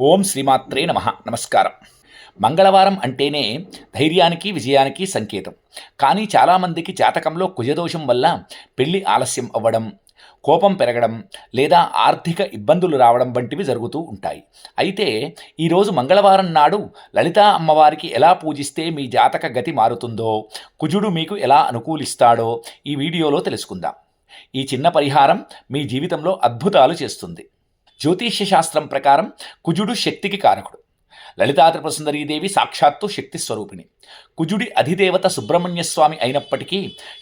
ఓం శ్రీమాత్రే నమ. నమస్కారం. మంగళవారం అంటేనే ధైర్యానికి విజయానికి సంకేతం. కానీ చాలామందికి జాతకంలో కుజదోషం వల్ల పెళ్ళి ఆలస్యం అవ్వడం కోపం పెరగడం లేదా ఆర్థిక ఇబ్బందులు రావడం వంటివి జరుగుతూ ఉంటాయి. అయితే ఈరోజు మంగళవారం నాడు లలితా అమ్మవారికి ఎలా పూజిస్తే మీ జాతక గతి మారుతుందో కుజుడు మీకు ఎలా అనుకూలిస్తాడో ఈ వీడియోలో తెలుసుకుందాం. ఈ చిన్న పరిహారం మీ జీవితంలో అద్భుతాలు చేస్తుంది. జ్యోతిష్య శాస్త్రం ప్రకారం కుజుడు శక్తికి కారకుడు. లలితా త్రిపురసుందరీదేవి సాక్షాత్తు శక్తి స్వరూపిణి. కుజుడి అధిదేవత సుబ్రహ్మణ్య స్వామి అయినప్పటికీ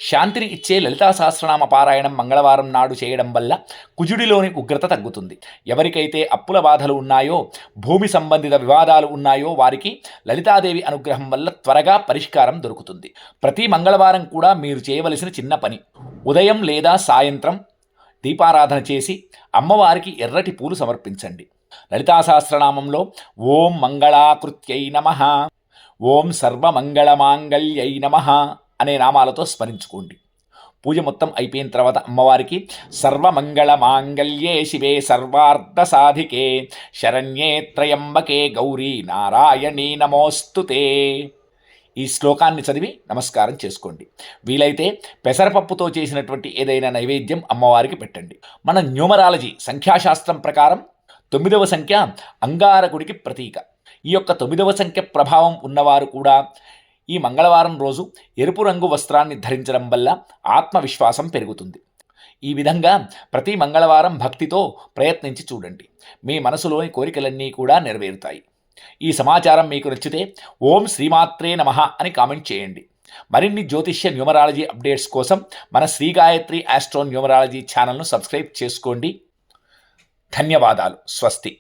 శాంతిని ఇచ్చే లలితా సహస్రనామ పారాయణం మంగళవారం నాడు చేయడం వల్ల కుజుడిలోని ఉగ్రత తగ్గుతుంది. ఎవరికైతే అప్పుల బాధలు ఉన్నాయో భూమి సంబంధిత వివాదాలు ఉన్నాయో వారికి లలితాదేవి అనుగ్రహం వల్ల త్వరగా పరిష్కారం దొరుకుతుంది. ప్రతి మంగళవారం కూడా మీరు చేయవలసిన చిన్న పని. ఉదయం లేదా సాయంత్రం దీపారాధన చేసి అమ్మవారికి ఎర్రటి పూలు సమర్పించండి. లలితా సహస్రనామంలో ఓం మంగళాకృత్యై నమ ఓం సర్వమంగళమాంగళ్యై నమ అనే నామాలతో స్మరించుకోండి. పూజ మొత్తం అయిపోయిన తర్వాత అమ్మవారికి సర్వమంగళమాంగళ్యే శివే సర్వార్థ సాధికే శరణ్యే త్రయంబకే గౌరీ నారాయణీ నమోస్తుతే. ఈ శ్లోకాన్ని చదివి నమస్కారం చేసుకోండి. వీలైతే పెసరపప్పుతో చేసినటువంటి ఏదైనా నైవేద్యం అమ్మవారికి పెట్టండి. మన న్యూమరాలజీ సంఖ్యాశాస్త్రం ప్రకారం తొమ్మిదవ సంఖ్య అంగారకుడికి ప్రతీక. ఈ యొక్క తొమ్మిదవ సంఖ్య ప్రభావం ఉన్నవారు కూడా ఈ మంగళవారం రోజు ఎరుపు రంగు వస్త్రాన్ని ధరించడం వల్ల ఆత్మవిశ్వాసం పెరుగుతుంది. ఈ విధంగా ప్రతి మంగళవారం భక్తితో ప్రయత్నించి చూడండి. మీ మనసులోని కోరికలన్నీ కూడా నెరవేరుతాయి. ఈ సమాచారం మీకు నచ్చితే ఓం శ్రీమాత్రే నమ అని కామెంట్ చేయండి. మరిన్ని జ్యోతిష్య న్యూమరాలజీ అప్డేట్స్ కోసం మన శ్రీ గాయత్రి ఆస్ట్రో న్యూమరాలజీ ఛానల్ను సబ్స్క్రైబ్ చేసుకోండి. ధన్యవాదాలు. స్వస్తి.